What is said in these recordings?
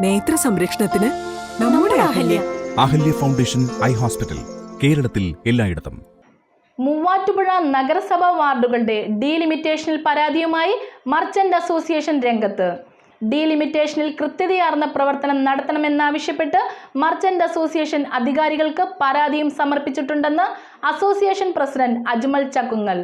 നേത്ര സംരക്ഷണത്തിന് നമ്മുടെ Ahalya. Ahalya foundation eye hospital കേരളത്തിൽ എല്ലായിടത്തും. മൂവാറ്റുപുഴ നഗരസഭാ വാർഡുകളുടെ ഡീലിമിറ്റേഷനിൽ പരാതിയുമായി മർച്ചന്റ് അസോസിയേഷൻ രംഗത്ത്. ഡീലിമിറ്റേഷനിൽ കൃത്യതയാർന്ന പ്രവർത്തനം നടത്തണമെന്നാവശ്യപ്പെട്ട് മർച്ചന്റ് അസോസിയേഷൻ അധികാരികൾക്ക് പരാതിയും സമർപ്പിച്ചിട്ടുണ്ടെന്ന് അസോസിയേഷൻ പ്രസിഡന്റ് അജ്മൽ ചക്കുങ്ങൽ.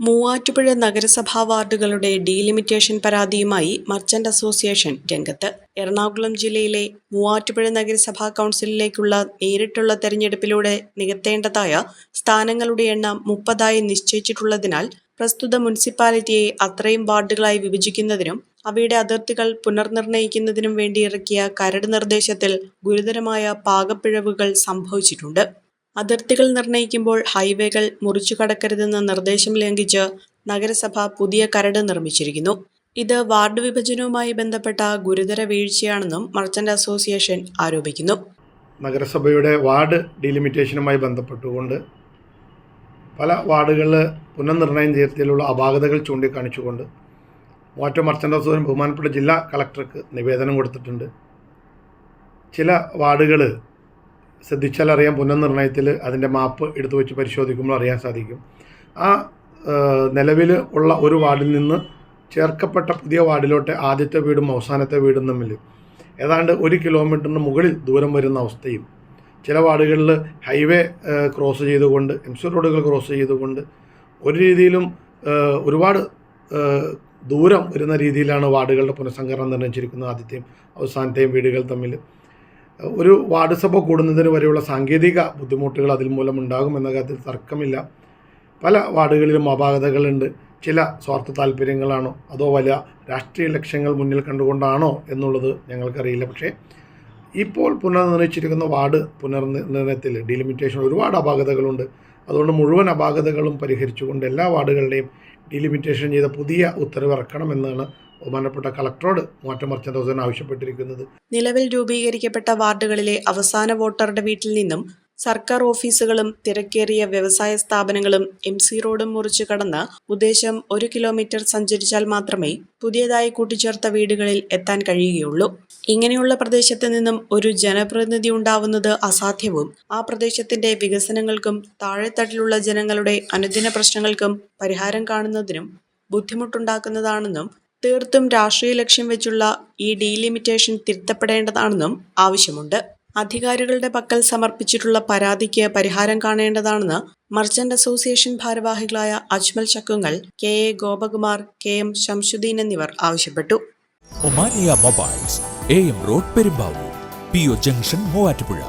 മൂവാറ്റുപുഴ നഗരസഭാ വാർഡുകളുടെ ഡീലിമിറ്റേഷൻ പരാതിയുമായി മർച്ചന്റ് അസോസിയേഷൻ രംഗത്ത്. എറണാകുളം ജില്ലയിലെ മൂവാറ്റുപുഴ നഗരസഭാ കൗൺസിലിലേക്കുള്ള നേരിട്ടുള്ള തെരഞ്ഞെടുപ്പിലൂടെ നികത്തേണ്ടതായ സ്ഥാനങ്ങളുടെ എണ്ണം മുപ്പതായി നിശ്ചയിച്ചിട്ടുള്ളതിനാൽ പ്രസ്തുത മുനിസിപ്പാലിറ്റിയെ അത്രയും വാർഡുകളായി വിഭജിക്കുന്നതിനും അവയുടെ അതിർത്തികൾ പുനർനിർണയിക്കുന്നതിനും വേണ്ടി ഇറക്കിയ കരട് നിർദ്ദേശത്തിൽ ഗുരുതരമായ പാകപ്പിഴവുകൾ സംഭവിച്ചിട്ടുണ്ട്. അതിർത്തികൾ നിർണയിക്കുമ്പോൾ ഹൈവേകൾ മുറിച്ചു കടക്കരുതെന്ന നിർദ്ദേശം ലംഘിച്ച് നഗരസഭ പുതിയ കരട് നിർമ്മിച്ചിരിക്കുന്നു. ഇത് വാർഡ് വിഭജനവുമായി ബന്ധപ്പെട്ട ഗുരുതര വീഴ്ചയാണെന്നും മർച്ചന്റ് അസോസിയേഷൻ ആരോപിക്കുന്നു. നഗരസഭയുടെ വാർഡ് ഡിലിമിറ്റേഷനുമായി ബന്ധപ്പെട്ടുകൊണ്ട് പല വാർഡുകളിൽ പുനർനിർണയം ചെയ്യത്തിലുള്ള അപാകതകൾ ചൂണ്ടിക്കാണിച്ചുകൊണ്ട് മൂവാറ്റ മർച്ചന്റ് അസോസിയേഷൻ ബഹുമാനപ്പെട്ട ജില്ലാ കളക്ടർക്ക് നിവേദനം കൊടുത്തിട്ടുണ്ട്. ചില വാർഡുകൾ ശ്രദ്ധിച്ചാൽ അറിയാം പുനർനിർണയത്തിൽ അതിന്റെ മാപ്പ് എടുത്തു വെച്ച് പരിശോധിക്കുമ്പോൾ അറിയാൻ സാധിക്കും. ആ നിലവിൽ ഉള്ള ഒരു വാർഡിൽ നിന്ന് ചേർക്കപ്പെട്ട പുതിയ വാർഡിലോട്ട് ആദ്യത്തെ വീടും അവസാനത്തെ വീടും തമ്മിൽ ഏതാണ്ട് ഒരു കിലോമീറ്ററിന് മുകളിൽ ദൂരം വരുന്ന അവസ്ഥയും ചില വാർഡുകളിൽ ഹൈവേ ക്രോസ് ചെയ്തുകൊണ്ട് എം സി റോഡുകൾ ക്രോസ് ചെയ്തുകൊണ്ട് ഒരു രീതിയിലും ഒരുപാട് ദൂരം വരുന്ന രീതിയിലാണ് വാർഡുകളുടെ പുനഃസംഘടന നിർണയിച്ചിരിക്കുന്നത് ആദ്യത്തെയും അവസാനത്തെയും വീടുകൾ തമ്മിൽ. ഒരു വാർഡ് സഭ കൂടുന്നതിന് വരെയുള്ള സാങ്കേതിക ബുദ്ധിമുട്ടുകൾ അതിൽ മൂലം ഉണ്ടാകുമെന്ന കാര്യത്തിൽ തർക്കമില്ല. പല വാർഡുകളിലും അപാകതകളുണ്ട്. ചില സ്വാർത്ഥ താല്പര്യങ്ങളാണോ? അതോ വലിയ രാഷ്ട്രീയ ലക്ഷ്യങ്ങൾ മുന്നിൽ കണ്ടുകൊണ്ടാണോ എന്നുള്ളത് ഞങ്ങൾക്കറിയില്ല. പക്ഷേ ഇപ്പോൾ പുനർനിർണയിച്ചിരിക്കുന്ന വാർഡ് പുനർനിർണയത്തിൽ ഡിലിമിറ്റേഷൻ ഒരുപാട് അപാകതകളുണ്ട്. അതുകൊണ്ട് മുഴുവൻ അപാകതകളും പരിഹരിച്ചുകൊണ്ട് എല്ലാ വാർഡുകളുടെയും ഡിലിമിറ്റേഷൻ ചെയ്ത പുതിയ ഉത്തരവ് ഇറക്കണമെന്നാണ് ബഹുമാനപ്പെട്ട കളക്ടറോട് മാറ്റം മർച്ചന്റ് ദിവസം ആവശ്യപ്പെട്ടിരിക്കുന്നത്? നിലവിൽ രൂപീകരിക്കപ്പെട്ട വാർഡുകളിലെ അവസാന വോട്ടറുടെ വീട്ടിൽ നിന്നും സർക്കാർ ഓഫീസുകളും തിരക്കേറിയ വ്യവസായ സ്ഥാപനങ്ങളും എം സി റോഡും മുറിച്ചു കടന്ന് ഉദ്ദേശം ഒരു കിലോമീറ്റർ സഞ്ചരിച്ചാൽ മാത്രമേ പുതിയതായി കൂട്ടിച്ചേർത്ത വീടുകളിൽ എത്താൻ കഴിയുകയുള്ളൂ. ഇങ്ങനെയുള്ള പ്രദേശത്ത് നിന്നും ഒരു ജനപ്രതിനിധി ഉണ്ടാവുന്നത് അസാധ്യവും ആ പ്രദേശത്തിന്റെ വികസനങ്ങൾക്കും താഴെത്തട്ടിലുള്ള ജനങ്ങളുടെ അനുദിന പ്രശ്നങ്ങൾക്കും പരിഹാരം കാണുന്നതിനും ബുദ്ധിമുട്ടുണ്ടാക്കുന്നതാണെന്നും തീർത്തും രാഷ്ട്രീയ ലക്ഷ്യം വെച്ചുള്ള ഈ ഡീലിമിറ്റേഷൻ തിരുത്തപ്പെടേണ്ടതാണെന്നും ആവശ്യമുണ്ട്. അധികാരികളുടെ പക്കൽ സമർപ്പിച്ചിട്ടുള്ള പരാതിക്ക് പരിഹാരം കാണേണ്ടതാണെന്ന് മർച്ചന്റ് അസോസിയേഷൻ ഭാരവാഹികളായ Ajmal Chakkungal K A Gopakumar K M Shamsuddin എന്നിവർ ആവശ്യപ്പെട്ടു. Omania mobiles A M road Perumbavoor P O junction Muvattupuzha.